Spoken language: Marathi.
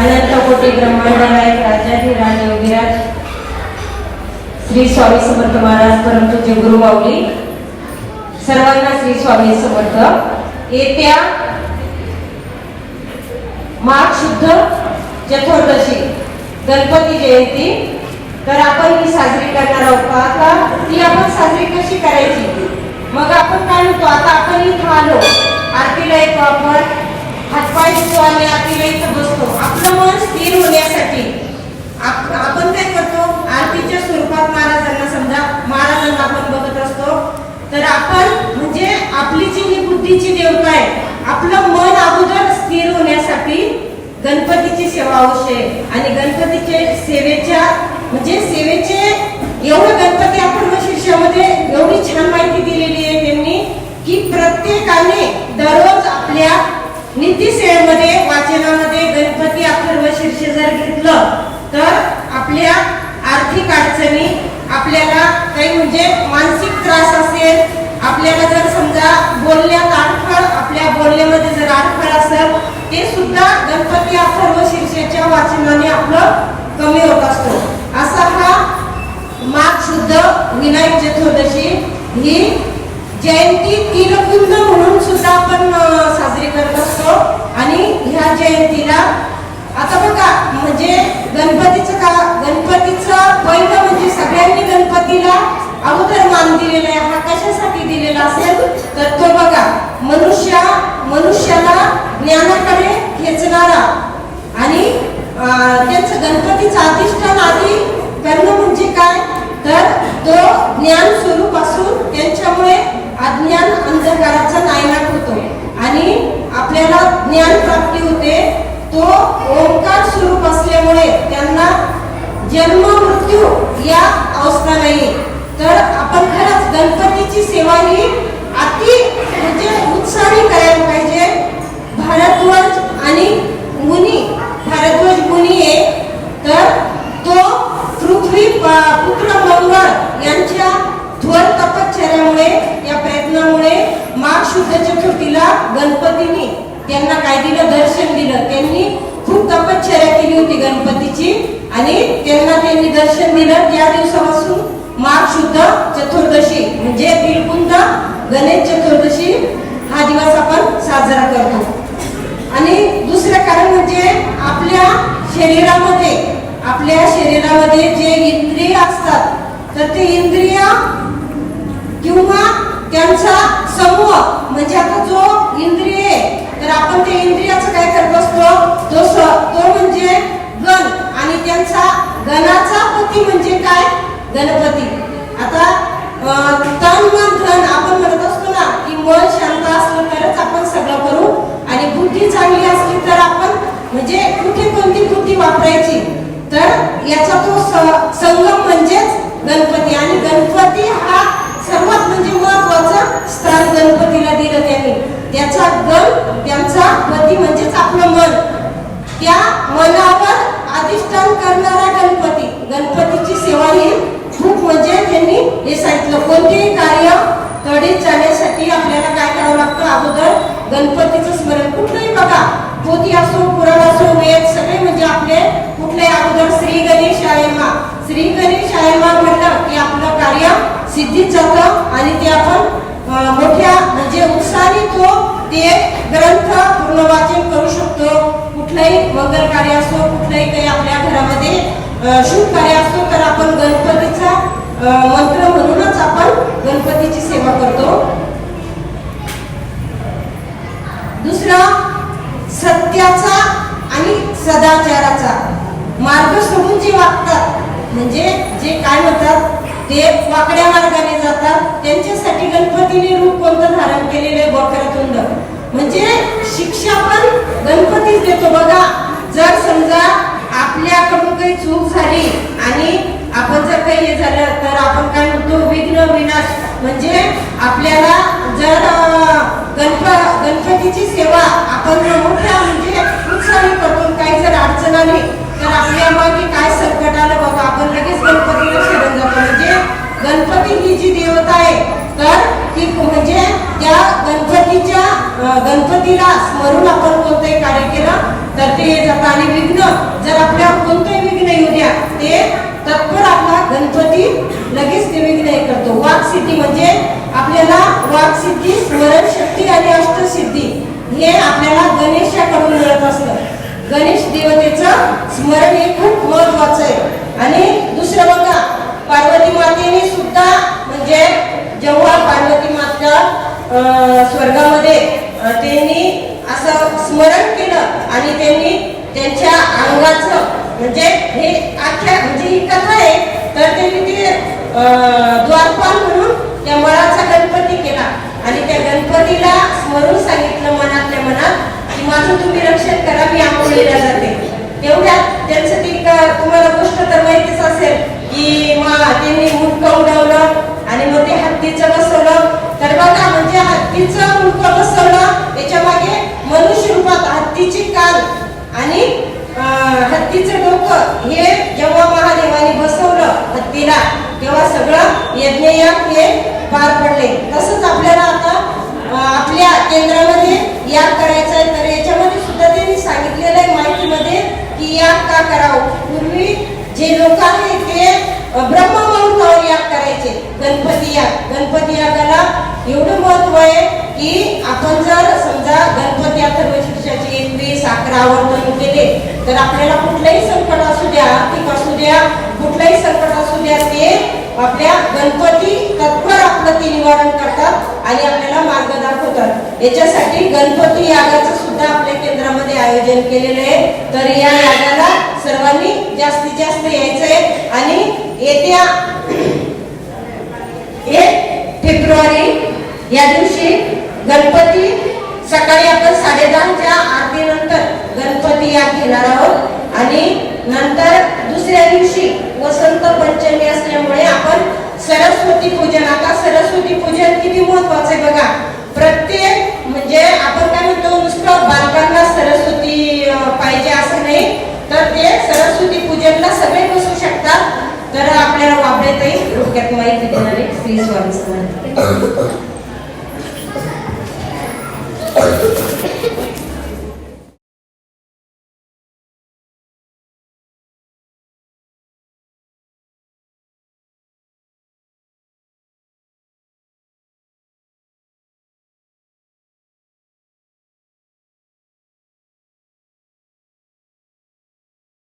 अनंत कोटी ब्रह्मांड नायक राणी योगीराज श्री स्वामी समर्थ महाराज परंतु जे गुरु माऊली सर्वांना श्री स्वामी समर्थ. येत्या माघ शुद्ध चतुर्दशी गणपती जयंती. तर आपण ही साजरी करणार आहोत का? ती आपण साजरी कशी करायची? मग आपण काय म्हणतो? आता आपण इथं आलो आरतीला येतो आपण हातपाय धुतो आणि आरतीला इथं बसतो आपलं मन स्थिर होण्यासाठी आप- आपण काय करतो आरतीच्या स्वरूपात महाराजांना समजा महाराजांना आपण बघत असतो तर आपण म्हणजे आपली जी ही बुद्धीची देवता आहे आपलं मन अगोदर स्थिर होण्यासाठी गणपतीची आवश्यक आहे आणि गणपतीचे सेवेच्या म्हणजे सेवेचे एवढं गणपती आपण शिष्यामध्ये एवढी छान माहिती दिलेली आहे त्यांनी की प्रत्येकाने दररोज आपल्या नीतीसेवेमध्ये वाचनामध्ये गणपती अथर्व शीर्ष जर घेतलं तर आपल्या आर्थिक अडचणी आपल्याला काही म्हणजे मानसिक त्रास असेल आपल्याला जर समजा बोलण्यात अडखळ आपल्या बोलण्यामध्ये जर अडखळ असेल ते सुद्धा गणपती अथर्व शीर्षेच्या वाचनाने आपलं कमी होत असतो. असा हा माघ शुद्ध विनायक चतुर्दशी ही जयंती तिलकुंद म्हणून सुद्धा आपण साजरी करत असतो. आणि ह्या जयंतीला आता बघा म्हणजे गणपतीचं का गणपतीचं पहिलं म्हणजे सगळ्यांनी गणपतीला अगोदर मान दिलेला आहे. हा कशासाठी दिलेला असेल? तर तो बघा मनुष्या मनुष्य ज्ञानाकडे खेचणारा आणि त्याचं त्यांचं गणपतीचं अधिष्ठान आधी करणं म्हणजे काय? तर तो ज्ञान स्वरूप असून त्यांच्यामुळे अज्ञान अंधकाराचा नायनाट होतो. आणि आपल्याला ज्ञान प्राप्ती होते. तो ओंकार स्वरूप असल्यामुळे त्यांना जन्म मृत्यू या अवस्था नाही तर आपण खरंच गणपतीची सेवा ही अति म्हणजे उत्साही करायला पाहिजे भारद्वाज आणि मुनी भारद्वाज मुनी आहे तर तो पृथ्वी प- पुत्र मंगळ यांच्या थोर तपश्चर्यामुळे या प्रयत्नामुळे माघ शुद्ध चतुर्थीला गणपतीने त्यांना काय दिलं? दर्शन दिलं. त्यांनी खूप तपश्चर्या केली होती गणपतीची आणि त्यांना त्यांनी दर्शन दिलं. त्या दिवसापासून माघ शुद्ध चतुर्दशी म्हणजे बिलकुंद गणेश चतुर्दशी हा दिवस आपण साजरा करतो. आणि दुसरं कारण म्हणजे आपल्या शरीरामध्ये आपल्या शरीरामध्ये जे इंद्रिय असतात तर ते इंद्रिय किंवा त्यांचा समूह म्हणजे आता जो इंद्रिय आहे तर आपण ते इंद्रियाचं काय करत असतो? तो स- तो म्हणजे गण आणि त्यांचा गणाचा पती म्हणजे काय? गणपती. आता तन मन धन आपण म्हणत असतो ना की मन शांत असलं तरच आपण सगळं करू आणि बुद्धी चांगली असली तर आपण म्हणजे कुठे कोणती बुद्धी वापरायची? तर याचा तो संगम म्हणजेच गणपती. आणि गणपती हा सर्वात म्हणजे महत्वाचं स्थान गणपतीला दिलं त्यांनी त्याचा गण त्यांचा पती म्हणजेच आपलं मन त्या मनावर अधिष्ठान करणारा गणपती गणपतीची सेवा ही खूप म्हणजे त्यांनी हे सांगितलं कोणतेही कार्यकडे जाण्यासाठी आपल्याला काय करावं लागतं? अगोदर गणपतीचं स्मरण कुठलंही बघा. पोती असो पुराण असो वेद सगळे म्हणजे आपले कुठले अगोदर श्री गणेश आयमा श्री गणेश आयमा म्हटलं की आपलं कार्य सिद्धीत जातं आणि ते आपण मोठ्या म्हणजे उत्साहाने तो ते ग्रंथ पूर्ण वाचन करू शकतो. कुठलंही मंगल कार्य असो कुठलंही काही आपल्या घरामध्ये शुभ कार्य असतो तर आपण गणपतीचा मंत्र गणपतीची सेवा करतो. दुसरं सत्याचा आणि सदाचाराचा मार्ग सोडून जे वागतात म्हणजे जे काय म्हणतात ते वाकड्या मार्गाने जातात. त्यांच्यासाठी गणपतीने रूप कोणतं धारण केलेले बोकरातुंड म्हणजे शिक्षा पण गणपतीच देतो. बघा जर समजा आपल्याकडून काही चूक झाली आणि आपण जर काही हे झालं तर आपण काय म्हणतो? विघ्न विनाश. म्हणजे आपल्याला जर गणप गणपतीची सेवा आपण मोठ्या म्हणजे उत्साही करतो काही जर अडचण आली तर आपल्या मागे काय संकट आलं बघा आपण लगेच गणपतीला शरण जातो म्हणजे गणपती ही जी देवता आहे तर ती म्हणजे त्या गणपतीच्या गणपतीला स्मरून आपण कोणतंही कार्य केलं तर ते जातं आणि विघ्न जर आपल्या कोणतंही विघ्न येऊ द्या ते तत्पर आपला गणपती लगेच ते विघ्न सिद्धी म्हणजे आपल्याला वाकसिद्धी स्मरण शक्ती आणि अष्टसिद्धी हे आपल्याला गणेशाकडून मिळत असतं. गणेश देवतेचं स्मरण हे खूप महत्वाचं आहे. आणि दुसरं बघा पार्वती मातेने सुद्धा म्हणजे जेव्हा पार्वती माता स्वर्गामध्ये त्यांनी असं स्मरण केलं आणि त्यांनी त्यांच्या अंगाचं म्हणजे हे आख्या म्हणजे ही कथा आहे तर त्यांनी ते द्वारपाल त्या मळाचा गणपती केला. आणि त्या गणपतीला स्मरून सांगितलं मनातल्या मनात की माझं तुम्ही रक्षण करा मी आंघोळीला जाते. तेवढ्यात त्यांचं ती तुम्हाला गोष्ट तर माहितीच असेल की मग त्यांनी मुंडकं उडवलं आणि मग ते हत्तीचं बसवलं. तर बघा म्हणजे हत्तीचं मुंडकं बसवलं त्याच्यामागे मनुष्य रूपात हत्तीची काल आणि हत्तीचं डोकं हे जेव्हा महादेवाने बसवलं हत्तीला तेव्हा सगळं यज्ञयाग हे पार पडले. तसंच आपल्याला आता आपल्या केंद्रामध्ये याग करायचा आहे. तर याच्यामध्ये सुद्धा त्यांनी सांगितलेलं आहे माहितीमध्ये की याग का करावं. पूर्वी जे लोक आहे ते ब्रह्मवरून ब्रह्ममुहूर्तावर याग करायचे. गणपती याग गणपती यागाला एवढं महत्त्व आहे की आपण जर समजा गणपती अथर्व शीर्षाचे एकवीस अकरा आवर्तन केले तर आपल्याला कुठलंही संकट असू द्या आर्थिक असू द्या कुठलंही संकट असू द्या ते आपल्या गणपती तत्पर आपलं ते निवारण करतात आणि आपल्याला मार्ग दाखवतात. याच्यासाठी गणपती यागाचं सुद्धा आपल्या केंद्रामध्ये आयोजन केलेलं आहे. तर या यागाला सर्वांनी जास्तीत जास्त यायचंय आणि येत्या एक फेब्रुवारी या दिवशी गणपती सकाळी आपण साडेदहाच्या आरतीनंतर गणपती याग घेणार आहोत. आणि नंतर दुसऱ्या सगळे बसू शकतात. तर आपल्याला वापरता येईल डोक्यात माहिती देणारे श्री स्वामी समर्थ